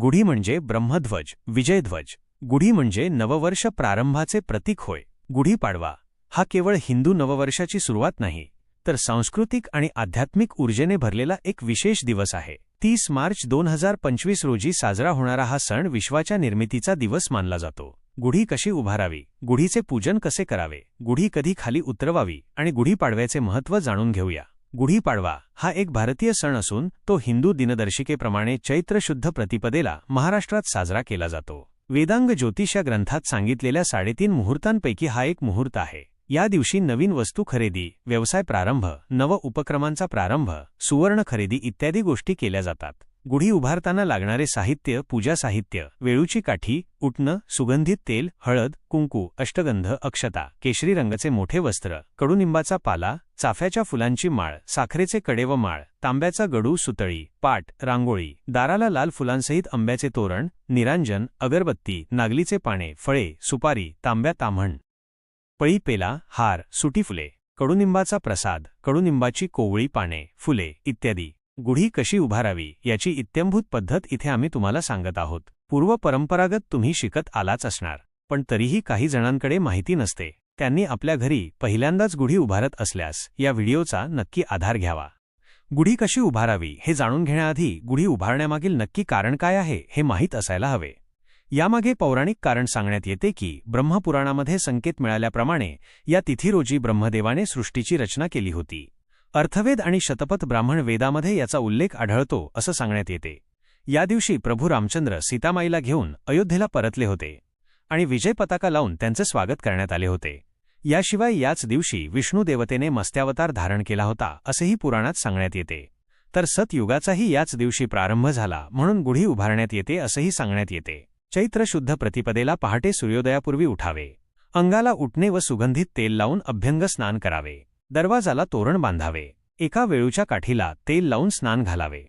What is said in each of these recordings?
गुढी म्हणजे ब्रह्मध्वज विजयध्वज. गुढी म्हणजे नववर्ष प्रारंभाचे प्रतीक होय. गुढीपाडवा हा केवळ हिंदू नववर्षाची सुरुवात नाही तर सांस्कृतिक आणि आध्यात्मिक ऊर्जेने भरलेला एक विशेष दिवस आहे. तीस मार्च दोन हजार पंचवीस रोजी साजरा होणारा हा सण विश्वाच्या निर्मितीचा दिवस मानला जातो. गुढी कशी उभारावी? गुढीचे पूजन कसे करावे? गुढी कधी खाली उतरवावी? आणि गुढीपाडव्याचे महत्त्व जाणून घेऊया. गुढीपाडवा हा एक भारतीय सण असून तो हिंदू दिनदर्शिकेप्रमाणे चैत्र शुद्ध प्रतिपदेला महाराष्ट्रात साजरा केला जातो. वेदांग ज्योतिष या ग्रंथात सांगितलेल्या साडेतीन मुहूर्तांपैकी हा एक मुहूर्त आहे. या दिवशी नवीन वस्तू खरेदी व्यवसाय प्रारंभ नव उपक्रमांचा प्रारंभ सुवर्ण खरेदी इत्यादी गोष्टी केल्या जातात. गुढी उभारताना लागणारे साहित्य पूजा साहित्य वेळूची काठी उटणं सुगंधित तेल हळद कुंकू अष्टगंध अक्षता केशरी रंगाचे मोठे वस्त्र कडुनिंबाचा पाला चाफ्याच्या फुलांची माळ साखरेचे कडे व माळ तांब्याचा गडू सुतळी पाट रांगोळी दाराला लाल फुलांसहित आंब्याचे तोरण निरांजन अगरबत्ती नागलीचे पाने फळे सुपारी तांब्या ताम्हण पळी पेला हार सुटी फुले कडुनिंबाचा प्रसाद कडुनिंबाची कोवळी पाने फुले इत्यादी. गुढी कशी उभारावी याची इत्यंभूत पद्धत इथे आम्ही तुम्हाला सांगत आहोत. पूर्व परंपरागत तुम्ही शिकत आलाच असणार पण तरीही काही जणांकडे माहिती नसते. त्यांनी आपल्या घरी पहिल्यांदाच गुढी उभारत असल्यास या व्हिडिओचा नक्की आधार घ्यावा. गुढी कशी उभारावी हे जाणून घेण्याआधी गुढी उभारण्यामागील नक्की कारण काय आहे हे माहीत असायला हवे. यामागे पौराणिक कारण सांगण्यात येते की ब्रह्मपुराणामध्ये संकेत मिळाल्याप्रमाणे या तिथी रोजी ब्रह्मदेवाने सृष्टीची रचना केली होती. अर्थवेद आणि शतपथ ब्राह्मण वेदामध्ये याचा उल्लेख आढळतो असं सांगण्यात येते. या दिवशी प्रभू रामचंद्र सीतामाईला घेऊन अयोध्येला परतले होते आणि विजय पताका लावून त्यांचे स्वागत करण्यात आले होते. याशिवाय याच दिवशी विष्णू देवतेने मस्त्यावतार धारण केला होता असेही पुराणात सांगण्यात येते. तर सतयुगाचाही याच दिवशी प्रारंभ झाला म्हणून गुढी उभारण्यात येते असंही सांगण्यात येते. चैत्र शुद्ध प्रतिपदेला पहाटे सूर्योदयापूर्वी उठावे. अंगाला उठणे व सुगंधित तेल लावून अभ्यंग स्नान करावे. दरवाजाला तोरण बांधावे. एका वेळूच्या काठीला तेल लावून स्नान घालावे.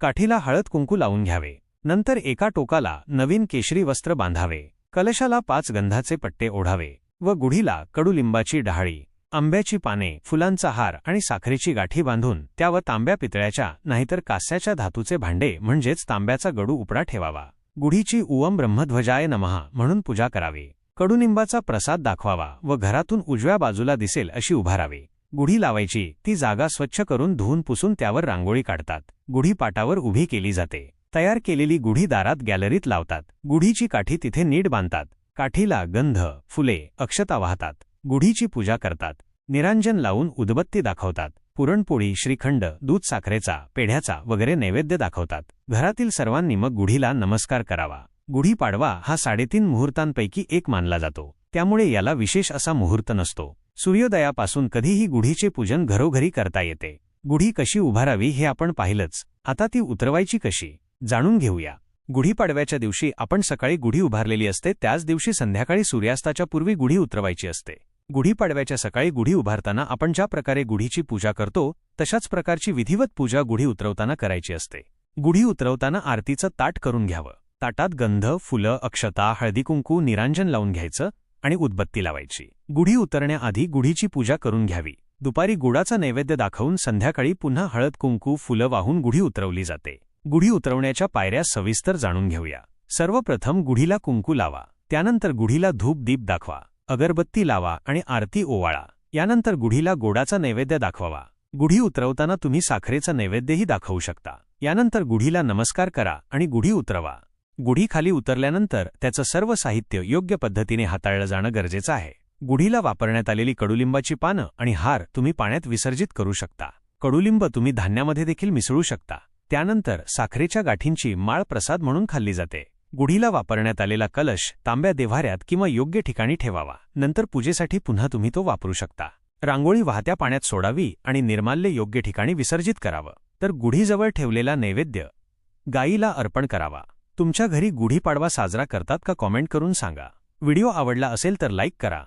काठीला हळद कुंकू लावून घ्यावे. नंतर एका टोकाला नवीन केशरी वस्त्र बांधावे. कलशाला पाच गंधाचे पट्टे ओढावे व गुढीला कडुलिंबाची डहाळी आंब्याची पाने फुलांचा हार आणि साखरेची गाठी बांधून त्यावर तांब्या पितळ्याच्या नाहीतर कास्याच्या धातूचे भांडे म्हणजेच तांब्याचा गडू उपडा ठेवावा. गुढीची उवम ब्रह्मध्वजाय नमहा म्हणून पूजा करावी. कडुनिंबाचा प्रसाद दाखवावा व घरातून उजव्या बाजूला दिसेल अशी उभारावी. गुढी लावायची. ती जागा स्वच्छ करून धुवून पुसून त्यावर रांगोळी काढतात. गुढी पाटावर उभी केली जाते. तयार केलेली गुढी दारात गॅलरीत लावतात. गुढीची काठी तिथे नीट बांधतात. काठीला गंध फुले अक्षता वाहतात. गुढीची पूजा करतात. निरांजन लावून उदबत्ती दाखवतात. पुरणपोळी श्रीखंड दूध साखरेचा पेढ्याचा वगैरे नैवेद्य दाखवतात. घरातील सर्वांनी मग गुढीला नमस्कार करावा. गुढीपाडवा हा साडेतीन मुहूर्तांपैकी एक मानला जातो. त्यामुळे याला विशेष असा मुहूर्त नसतो. सूर्योदयापासून कधीही गुढीचे पूजन घरोघरी करता येते. गुढी कशी उभारावी हे आपण पाहिलंच. आता ती उतरवायची कशी? जाणून घेऊया. गुढीपाडव्याच्या दिवशी आपण सकाळी गुढी उभारलेली असते त्याच दिवशी संध्याकाळी सूर्यास्ताच्या पूर्वी गुढी उतरवायची असते. गुढीपाडव्याच्या सकाळी गुढी उभारताना आपण ज्या प्रकारे गुढीची पूजा करतो तशाच प्रकारची विधिवत पूजा गुढी उतरवताना करायची असते. गुढी उतरवताना आरतीचं ताट करून घ्यावं. ताटात गंध फुलं अक्षता हळदीकुंकू निरांजन लावून घ्यायचं आणि उदबत्ती लावायची. गुढी उतरण्याआधी गुढीची पूजा करून घ्यावी. दुपारी गुडाचा नैवेद्य दाखवून संध्याकाळी पुन्हा हळद कुंकू फुलं वाहून गुढी उतरवली जाते. गुढी उतरवण्याच्या पायऱ्या सविस्तर जाणून घेऊया. सर्वप्रथम गुढीला कुंकू लावा. त्यानंतर गुढीला धूप दीप दाखवा. अगरबत्ती लावा आणि आरती ओवाळा. यानंतर गुढीला गोडाचा नैवेद्य दाखवावा. गुढी उतरवताना तुम्ही साखरेचा नैवेद्यही दाखवू शकता. यानंतर गुढीला नमस्कार करा आणि गुढी उतरवा. गुढीखाली उतरल्यानंतर त्याचं सर्व साहित्य योग्य पद्धतीने हाताळलं जाणं गरजेचं आहे. गुढीला वापरण्यात आलेली कडुलिंबाची पानं आणि हार तुम्ही पाण्यात विसर्जित करू शकता. कडुलिंब तुम्ही धान्यामध्ये देखील मिसळू शकता. त्यानंतर साखरेच्या गाठींची माळ प्रसाद म्हणून खाल्ली जाते. गुढीला वापरण्यात आलेला कलश तांब्या देव्हाऱ्यात किंवा योग्य ठिकाणी ठेवावा. नंतर पूजेसाठी पुन्हा तुम्ही तो वापरू शकता. रांगोळी वाहत्या पाण्यात सोडावी आणि निर्माल्य योग्य ठिकाणी विसर्जित करावं. तर गुढीजवळ ठेवलेला नैवेद्य गायीला अर्पण करावा. तुमच्या घरी गुढीपाडवा साजरा करतात का कॉमेंट करून सांगा. व्हिडिओ आवडला असेल तर लाईक करा.